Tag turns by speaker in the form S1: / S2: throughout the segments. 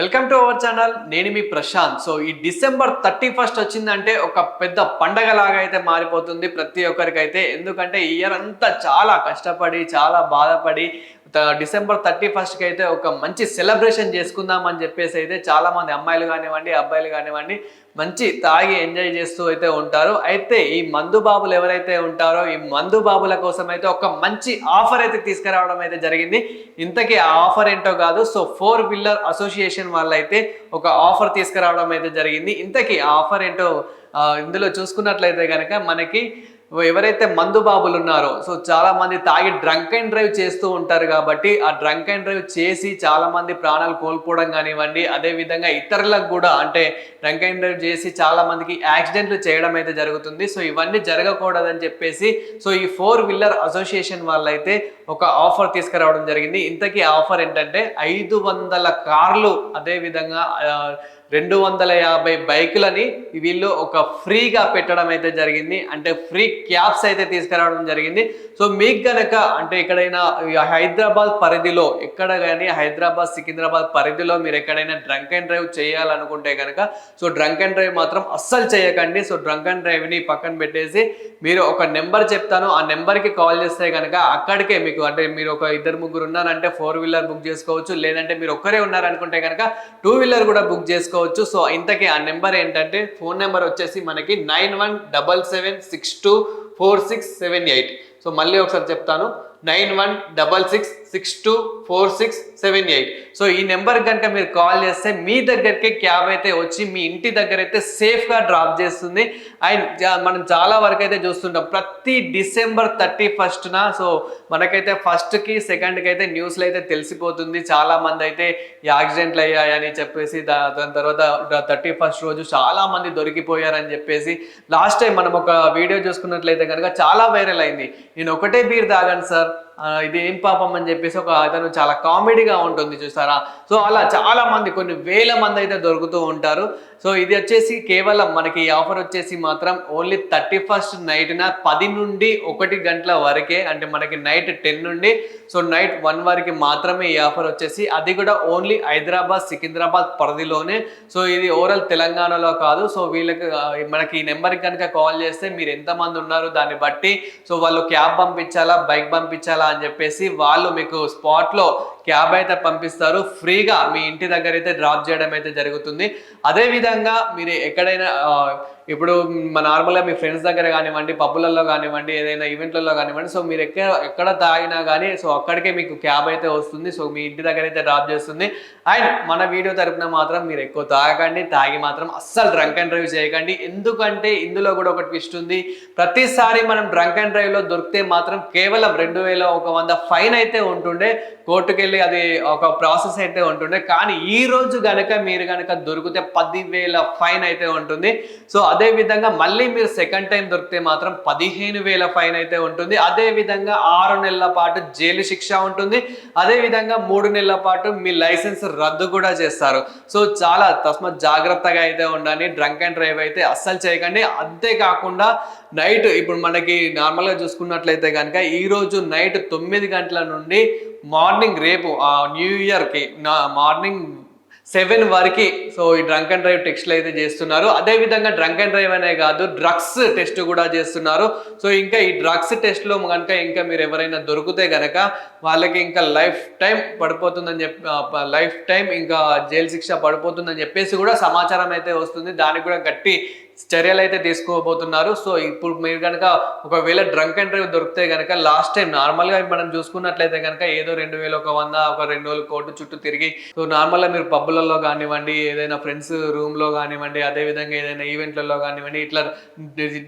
S1: Welcome to our channel నేను మీ Prashanth. So ఈ డిసెంబర్ థర్టీ ఫస్ట్ వచ్చిందంటే ఒక పెద్ద పండగ లాగా అయితే మారిపోతుంది ప్రతి ఒక్కరికైతే. ఎందుకంటే ఇయర్ అంతా చాలా కష్టపడి చాలా బాధపడి డిసెంబర్ థర్టీ ఫస్ట్కి అయితే ఒక మంచి సెలబ్రేషన్ చేసుకుందాం అని చెప్పేసి అయితే చాలా మంది అమ్మాయిలు కానివ్వండి అబ్బాయిలు కానివ్వండి మంచి తాగి ఎంజాయ్ చేస్తూ అయితే ఉంటారు. అయితే ఈ మందు బాబులు ఎవరైతే ఉంటారో ఈ మందు బాబుల కోసం అయితే ఒక మంచి ఆఫర్ అయితే తీసుకురావడం అయితే జరిగింది. ఇంతకీ ఆ ఆఫర్ ఏంటో కాదు సో ఫోర్ వీలర్ అసోసియేషన్ వాళ్ళు అయితే ఒక ఆఫర్ తీసుకురావడం అయితే జరిగింది. ఇంతకీ ఆ ఆఫర్ ఏంటో ఇందులో చూసుకున్నట్లయితే కనుక మనకి ఎవరైతే మందు బాబులు ఉన్నారో సో చాలా మంది తాగి డ్రంక్ అండ్ డ్రైవ్ చేస్తూ ఉంటారు కాబట్టి ఆ డ్రంక్ అండ్ డ్రైవ్ చేసి చాలా మంది ప్రాణాలు కోల్పోవడం కానివ్వండి అదే విధంగా ఇతరులకు కూడా అంటే డ్రంక్ అండ్ డ్రైవ్ చేసి చాలా మందికి యాక్సిడెంట్లు చేయడం అయితే జరుగుతుంది. సో ఇవన్నీ జరగకూడదని చెప్పేసి సో ఈ ఫోర్ వీలర్ అసోసియేషన్ వాళ్ళైతే ఒక ఆఫర్ తీసుకురావడం జరిగింది. ఇంతకీ ఆఫర్ ఏంటంటే ఐదు వందల కార్లు అదే విధంగా రెండు వందల యాభై బైకులని వీళ్ళు ఒక ఫ్రీగా పెట్టడం అయితే జరిగింది. అంటే ఫ్రీ క్యాబ్స్ అయితే తీసుకురావడం జరిగింది. సో మీకు కనుక అంటే ఎక్కడైనా హైదరాబాద్ పరిధిలో ఎక్కడ కానీ హైదరాబాద్ సికింద్రాబాద్ పరిధిలో మీరు ఎక్కడైనా డ్రంక్ అండ్ డ్రైవ్ చేయాలనుకుంటే కనుక సో డ్రంక్ అండ్ డ్రైవ్ మాత్రం అస్సలు చేయకండి. సో డ్రంక్ అండ్ డ్రైవ్ని పక్కన పెట్టేసి మీరు ఒక నెంబర్ చెప్తాను. ఆ నెంబర్కి కాల్ చేస్తే కనుక అక్కడికే మీకు అంటే మీరు ఒక ఇద్దరు ముగ్గురు ఉన్నారంటే ఫోర్ వీలర్ బుక్ చేసుకోవచ్చు. లేదంటే మీరు ఒక్కరే ఉన్నారనుకుంటే కనుక టూ వీలర్ కూడా బుక్ చేసుకోవచ్చు సో ఇంతకీ ఆ నెంబర్ ఏంటంటే ఫోన్ నెంబర్ వచ్చేసి మనకి nine one double seven six two four six seven eight. So మళ్ళీ ఒకసారి చెప్తాను. Nine one double six six two four six seven eight so ఈ నెంబర్ కనుక మీరు కాల్ చేస్తే మీ దగ్గరికి క్యాబ్ అయితే వచ్చి మీ ఇంటి దగ్గర అయితే సేఫ్గా డ్రాప్ చేస్తుంది. అండ్ మనం చాలా వరకు అయితే చూస్తుంటాం. ప్రతి డిసెంబర్ థర్టీ ఫస్ట్న సో మనకైతే ఫస్ట్కి సెకండ్కి అయితే న్యూస్లో అయితే తెలిసిపోతుంది. చాలా అయితే ఈ యాక్సిడెంట్లు అయ్యాయని చెప్పేసి దా- దాని తర్వాత థర్టీ ఫస్ట్ రోజు చాలా మంది దొరికిపోయారని చెప్పేసి లాస్ట్ టైం మనం ఒక వీడియో చూసుకున్నట్లయితే కనుక చాలా వైరల్ అయింది. నేను ఒకటే బీర్ తాగాను సార్. ఇది ఏం పాపం అని చెప్పేసి ఒక అతను చాలా కామెడీగా ఉంటుంది చూస్తారా? సో అలా చాలా మంది కొన్ని వేల మంది అయితే దొరుకుతూ ఉంటారు. సో ఇది వచ్చేసి కేవలం మనకి ఈ ఆఫర్ వచ్చేసి మాత్రం ఓన్లీ థర్టీ ఫస్ట్ నైట్న పది నుండి ఒకటి గంటల వరకే అంటే మనకి నైట్ టెన్ నుండి సో నైట్ వన్ వరకు మాత్రమే ఈ ఆఫర్ వచ్చేసి. అది కూడా ఓన్లీ హైదరాబాద్ సికింద్రాబాద్ పరిధిలోనే. సో ఇది ఓవరాల్ తెలంగాణలో కాదు. సో వీళ్ళకి మనకి ఈ నెంబర్కి కనుక కాల్ చేస్తే మీరు ఎంతమంది ఉన్నారు దాన్ని బట్టి సో వాళ్ళు క్యాబ్ పంపించాలా బైక్ పంపించాలా అని చెప్పేసి వాళ్ళు మీకు స్పాట్లో క్యాబ్ అయితే పంపిస్తారు. ఫ్రీగా మీ ఇంటి దగ్గర అయితే డ్రాప్ చేయడం అయితే జరుగుతుంది. అదే విధంగా మీరు ఎక్కడైనా ఇప్పుడు మా నార్మల్గా మీ ఫ్రెండ్స్ దగ్గర కానివ్వండి పబ్బులలో కానివ్వండి ఏదైనా ఈవెంట్లలో కానివ్వండి సో మీరు ఎక్కడ ఎక్కడ తాగినా కానీ సో అక్కడికే మీకు క్యాబ్ అయితే వస్తుంది సో మీ ఇంటి దగ్గర అయితే డ్రాప్ చేస్తుంది. అండ్ మన వీడియో తరపున మాత్రం మీరు ఎక్కువ తాగకండి తాగి మాత్రం అస్సలు డ్రంక్ అండ్ డ్రైవ్ చేయకండి. ఎందుకంటే ఇందులో కూడా ఒక ట్విస్ట్ ఉంది. ప్రతిసారి మనం డ్రంక్ అండ్ డ్రైవ్లో దొరికితే మాత్రం కేవలం రెండు వేల ఒక వంద ఫైన్ అయితే ఉంటుండే. కోర్టుకెళ్ళి అది ఒక ప్రాసెస్ అయితే ఉంటుండే. కానీ ఈ రోజు గనక మీరు గనక దొరికితే పదివేల ఫైన్ అయితే ఉంటుంది. సో అదే విధంగా మళ్ళీ మీరు సెకండ్ టైం దొరికితే మాత్రం పదిహేను వేల ఫైన్ అయితే ఉంటుంది. అదే విధంగా ఆరు నెలల పాటు జైలు శిక్ష ఉంటుంది. అదే విధంగా మూడు నెలల పాటు మీ లైసెన్స్ రద్దు కూడా చేస్తారు. సో చాలా తస్మత్ జాగ్రత్తగా అయితే ఉండండి. డ్రంక్ అండ్ డ్రైవ్ అయితే అస్సలు చేయకండి. అంతేకాకుండా నైట్ ఇప్పుడు మనకి నార్మల్గా చూసుకున్నట్లయితే కనుక ఈ రోజు నైట్ తొమ్మిది గంటల నుండి మార్నింగ్ రేపు ఆ న్యూ ఇయర్కి నా మార్నింగ్ సెవెన్ వరకు. సో ఈ డ్రంక్ అండ్ డ్రైవ్ టెస్ట్లు అయితే చేస్తున్నారు. అదే విధంగా డ్రంక్ అండ్ డ్రైవ్ అనే కాదు డ్రగ్స్ టెస్ట్ కూడా చేస్తున్నారు. సో ఇంకా ఈ డ్రగ్స్ టెస్ట్లో కనుక ఇంకా మీరు ఎవరైనా దొరికితే కనుక వాళ్ళకి ఇంకా లైఫ్ టైం పడిపోతుందని చెప్పి లైఫ్ టైం ఇంకా జైలు శిక్ష పడిపోతుందని చెప్పేసి కూడా సమాచారం అయితే వస్తుంది. దానికి కూడా గట్టి చర్యలు అయితే తీసుకోబోతున్నారు. సో ఇప్పుడు మీరు కనుక ఒకవేళ డ్రంక్ అండ్ డ్రైవ్ దొరికితే కనుక లాస్ట్ టైం నార్మల్గా మనం చూసుకున్నట్లయితే కనుక ఏదో రెండు వేల ఒక వంద ఒక రెండు వేల కోట్లు చుట్టూ తిరిగి సో నార్మల్గా మీరు పబ్బులలో కానివ్వండి ఏదైనా ఫ్రెండ్స్ రూమ్లో కానివ్వండి అదే విధంగా ఏదైనా ఈవెంట్లలో కానివ్వండి ఇట్లా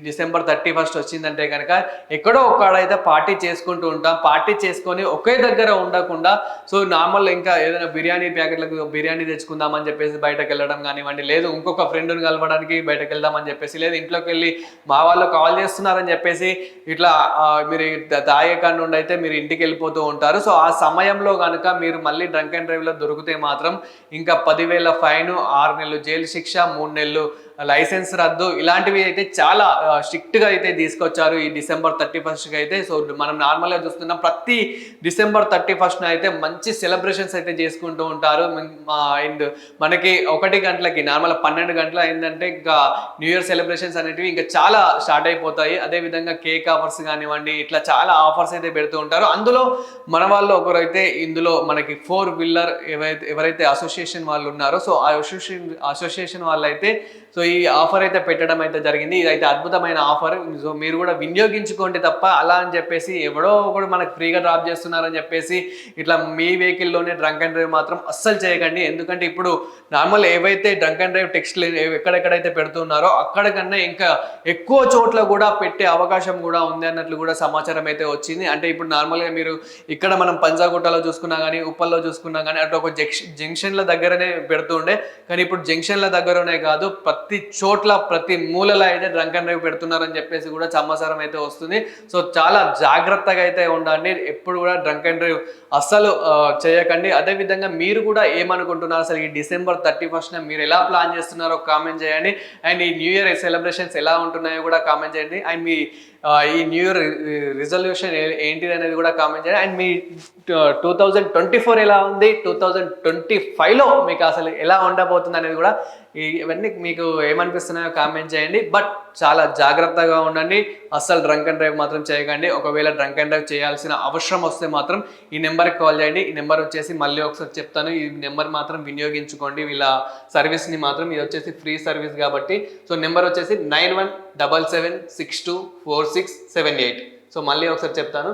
S1: డిసెంబర్ థర్టీ ఫస్ట్ వచ్చిందంటే కనుక ఎక్కడో ఒక్కడైతే పార్టీ చేసుకుంటూ ఉంటాం. పార్టీ చేసుకొని ఒకే దగ్గర ఉండకుండా సో నార్మల్ ఇంకా ఏదైనా బిర్యానీ ప్యాకెట్లకు బిర్యానీ తెచ్చుకుందామని చెప్పేసి బయటకు వెళ్ళడం కానివ్వండి లేదు ఇంకొక ఫ్రెండ్ని కలవడానికి బయటకు అని చెప్పేసి లేదు ఇంట్లోకి వెళ్ళి మా వాళ్ళు కాల్ చేస్తున్నారని చెప్పేసి ఇట్లా మీరు తా- నుండి అయితే మీరు ఇంటికి వెళ్ళిపోతూ ఉంటారు. సో ఆ సమయంలో కనుక మీరు మళ్ళీ డ్రంక్ అండ్ డ్రైవ్లో దొరికితే మాత్రం ఇంకా పదివేల ఫైన్ ఆరు నెలలు జైలు శిక్ష మూడు నెలలు లైసెన్స్ రద్దు ఇలాంటివి అయితే చాలా స్ట్రిక్ట్గా అయితే తీసుకొచ్చారు ఈ డిసెంబర్ థర్టీ ఫస్ట్కి అయితే. సో మనం నార్మల్గా చూస్తున్నాం ప్రతి డిసెంబర్ థర్టీ ఫస్ట్ అయితే మంచి సెలబ్రేషన్స్ అయితే చేసుకుంటూ ఉంటారు. అండ్ మనకి ఒకటి గంటలకి నార్మల్ పన్నెండు గంటల ఏంటంటే ఇంకా న్యూ ఇయర్ సెలబ్రేషన్స్ అనేటివి ఇంకా చాలా స్టార్ట్ అయిపోతాయి. అదే విధంగా కేక్ ఆఫర్స్ కానివ్వండి ఇట్లా చాలా ఆఫర్స్ అయితే పెడుతూ ఉంటారు. అందులో మన వాళ్ళు ఒకరైతే ఇందులో మనకి ఫోర్ వీలర్ ఎవరైతే ఎవరైతే అసోసియేషన్ వాళ్ళు ఉన్నారో సో ఆ అసోసియేషన్ అసోసియేషన్ వాళ్ళు అయితే సో ఈ ఆఫర్ అయితే పెట్టడం అయితే జరిగింది. ఇదైతే అద్భుతమైన ఆఫర్. సో మీరు కూడా వినియోగించుకోండి తప్ప అలా అని చెప్పేసి ఎవడో ఒకడు మనకు ఫ్రీగా డ్రాప్ చేస్తున్నారని చెప్పేసి ఇట్లా మీ వెహికల్లోనే డ్రంక్ అండ్ డ్రైవ్ మాత్రం అస్సలు చేయకండి. ఎందుకంటే ఇప్పుడు నార్మల్ ఏవైతే డ్రంక్ అండ్ డ్రైవ్ టెక్స్ట్లు ఎక్కడెక్కడైతే పెడుతున్నారో అక్కడికన్నా ఇంకా ఎక్కువ చోట్ల కూడా పెట్టే అవకాశం కూడా ఉంది అన్నట్లు కూడా సమాచారం అయితే వచ్చింది. అంటే ఇప్పుడు నార్మల్గా మీరు ఇక్కడ మనం పంజాగుట్టలో చూసుకున్నా కానీ ఉప్పల్లో చూసుకున్నా కానీ అటు ఒక జంక్షన్ జంక్షన్ల దగ్గరనే పెడుతుండే కానీ ఇప్పుడు జంక్షన్ల దగ్గరనే కాదు ప్రతి ప్రతి చోట్ల ప్రతి మూలలో అయితే డ్రంక్ అండ్ డ్రైవ్ పెడుతున్నారని చెప్పేసి కూడా సమాచారం అయితే వస్తుంది. సో చాలా జాగ్రత్తగా అయితే ఉండండి. ఎప్పుడు కూడా డ్రంక్ అండ్ డ్రైవ్ అస్సలు చేయకండి. అదే విధంగా మీరు కూడా ఏమనుకుంటున్నారు అసలు ఈ డిసెంబర్ థర్టీ ఫస్ట్ మీరు ఎలా ప్లాన్ చేస్తున్నారో కామెంట్ చేయండి. అండ్ ఈ న్యూ ఇయర్ సెలబ్రేషన్స్ ఎలా ఉంటున్నాయో కూడా కామెంట్ చేయండి. అండ్ మీ ఈ న్యూ ఇయర్ రిజల్యూషన్ ఏంటిది అనేది కూడా కామెంట్ చేయండి. అండ్ మీ టూ థౌజండ్ ట్వంటీ ఫోర్ ఎలా ఉంది? టూ థౌజండ్ ట్వంటీ ఫైవ్లో మీకు అసలు ఎలా ఉండబోతుంది అనేది కూడా ఇవన్నీ మీకు ఏమనిపిస్తున్నాయో కామెంట్ చేయండి. బట్ చాలా జాగ్రత్తగా ఉండండి. అస్సలు డ్రంక్ అండ్ డ్రైవ్ మాత్రం చేయకండి. ఒకవేళ డ్రంక్ అండ్ డ్రైవ్ చేయాల్సిన అవసరం వస్తే మాత్రం ఈ నెంబర్కి కాల్ చేయండి. ఈ నెంబర్ వచ్చేసి మళ్ళీ ఒకసారి చెప్తాను. ఈ నెంబర్ మాత్రం వినియోగించుకోండి. వీళ్ళ సర్వీస్ని మాత్రం ఇది వచ్చేసి ఫ్రీ సర్వీస్ కాబట్టి. సో నెంబర్ వచ్చేసి nine one double seven six two four six seven eight. So మళ్ళీ ఒకసారి చెప్తాను.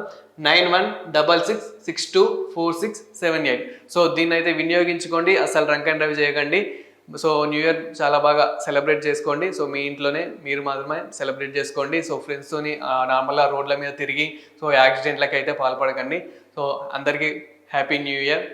S1: Nine one double six six two four six seven eight. So దీన్ని అయితే వినియోగించుకోండి. అసలు రంక్ అండ్ డ్రైవ్ చేయకండి. సో న్యూ ఇయర్ చాలా బాగా సెలబ్రేట్ చేసుకోండి. సో మీ ఇంట్లోనే మీరు మాత్రమే సెలబ్రేట్ చేసుకోండి. సో ఫ్రెండ్స్తోని నార్మల్గా రోడ్ల మీద తిరిగి సో యాక్సిడెంట్లకి అయితే పాల్పడకండి. సో అందరికీ హ్యాపీ న్యూ ఇయర్.